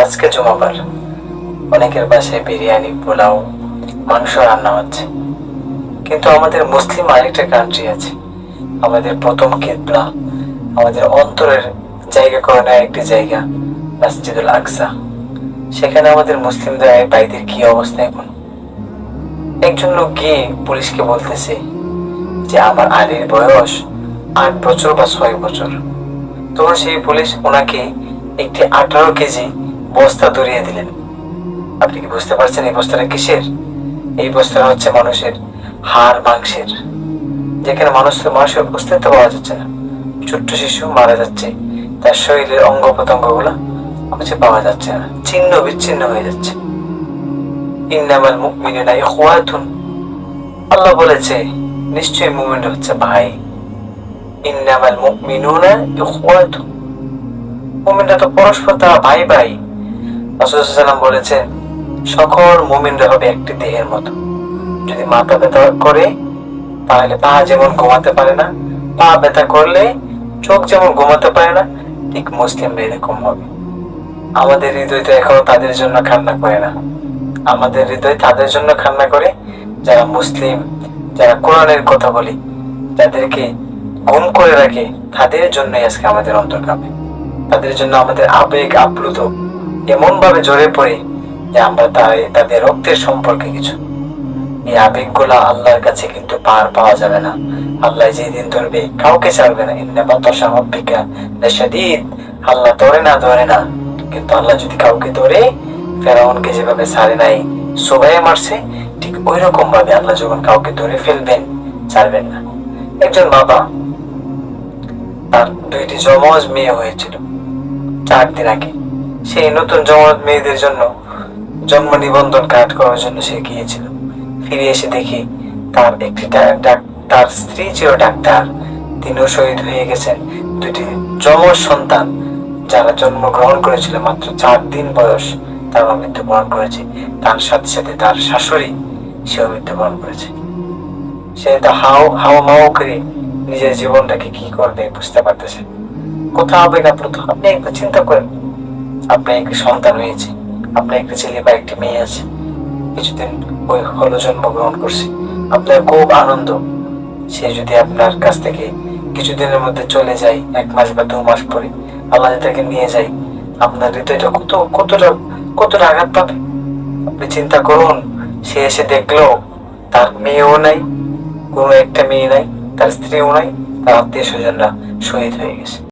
আজকে জুমাবার। অনেকের বাসায় বিরিয়ানি, পোলাও, মাংস রান্না হচ্ছে। কিন্তু আমাদের মুসলিম আরেকটা কান্ট্রি আছে। আমাদের প্রথম কেবলা আমাদের অন্তরের জায়গা করে নেয় একটি জায়গা, মসজিদুল আকসা। সেখানে আমাদের মুসলিমদের ভাইদের কি অবস্থা এখন? একজন লোক গিয়ে পুলিশকে বলতেছে যে, আমার আলীর বয়স আট বছর বা ছয় বছর। তখন সেই পুলিশ ওনাকে একটি আঠারো কেজি বস্তা ধরিয়ে দিলেন। আপনি কি বুঝতে পারছেন এই বস্তাটা কিসের? এই বস্তাটা হচ্ছে মানুষের হাড় মাংসের। যেখানে মানুষ তো মানুষের অস্তিত্ব পাওয়া যাচ্ছে না। ছোট্ট শিশু মারা যাচ্ছে। তার শরীরের অঙ্গ প্রত্যঙ্গগুলা খুঁজে পাওয়া যাচ্ছে না। ছিন্ন বিচ্ছিন্ন হয়ে যাচ্ছে। ইন্নামাল মুমিনুনা ইখওয়াতুন। আল্লাহ বলেছে, নিশ্চয়ই মুমিন হচ্ছে ভাই। ইন্নামাল মুমিনুনা ইখওয়াতুন। মুমিনরা তো পরস্পর তারা ভাই ভাই রাসূলুল্লাহ বলেছেন, সকল মুমিনরা হবে একটি দেহের মতো। যদি মাথা ব্যথা করে, তাহলে পা যেমন ঘুমাতে পারে না, পা ব্যথা করলে চোখ যেমন ঘুমাতে পারে না, ঠিক মুসলিমরা এরকম হবে। আমাদের হৃদয় তো এখনও তাদের জন্য কান্না করে না। আমাদের হৃদয় তাদের জন্য কান্না করে। যারা মুসলিম, যারা কোরআনের কথা বলি যাদেরকে গুম করে রাখে, তাদের জন্যই আজকে আমাদের অন্তর কাঁপে। তাদের জন্য আমাদের আবেগ আপ্লুত। এমন ভাবে জড়ে পড়ে যে আমরা তার তাদের রক্তের সম্পর্কে কিছু। এই আবেগগুলা আল্লাহর কাছে কিন্তু পার পাওয়া যাবে না। আল্লাহ যেদিন ধরবে, কাউকে ছাড়বে না। ইন্না বাতাসা রব্বিকা লাশাদীদ। আল্লাহ ধরে না ধরে না। কিন্তু আল্লাহ যদি কাউকে ধরে, ফেরাউনকে যেভাবে ছাড়ে নাই সবাই মারছে, ঠিক ওই রকম ভাবে আল্লাহ যখন কাউকে ধরে ফেলবেন, ছাড়বেন না। একজন বাবা, তার দুইটি জমজ মেয়ে হয়েছিল। চার দিন আগে সেই নতুন জমজ মেয়েদের জন্য জন্ম নিবন্ধন কার্ড করার জন্য সে গিয়েছিল। ফিরে এসে দেখি তার একটি তার স্ত্রী ছিল ডাক্তার। তিনিও শহীদ হয়ে গেছেন। দুটি যমজ সন্তান যারা জন্মগ্রহণ করেছিল মাত্র চার দিন বয়স তারা মৃত্যুবরণ করেছে। তার সাথে সাথে তার শাশুড়ি, সেও মৃত্যুবরণ করেছে। সে তো হাও হাও মাও করে নিজের জীবনটাকে কি করবে বুঝতে পারতেছে কোথাও না প্রথম আপনি একটু চিন্তা করেন। আপনার একটি সন্তান হয়েছে। আপনার একটি ছেলে বা একটি মেয়ে আছে। কিছুদিন ওই হলো জন্মগ্রহণ করছে। আপনার খুব আনন্দ। সে যদি আপনার কাছ থেকে কিছুদিনের মধ্যে চলে যায়, এক মাস বা দু মাস পরে, আল্লাহ তাকে নিয়ে যায়, আপনার হৃদয়টা কত, কতটা কতটা আঘাত পাবে? আপনি চিন্তা করুন, সে এসে দেখল, তার মেয়েও নাই, কোনো একটা মেয়ে নাই, তার স্ত্রীও নাই, তার আত্মীয় স্বজনরা শহীদ হয়ে গেছে।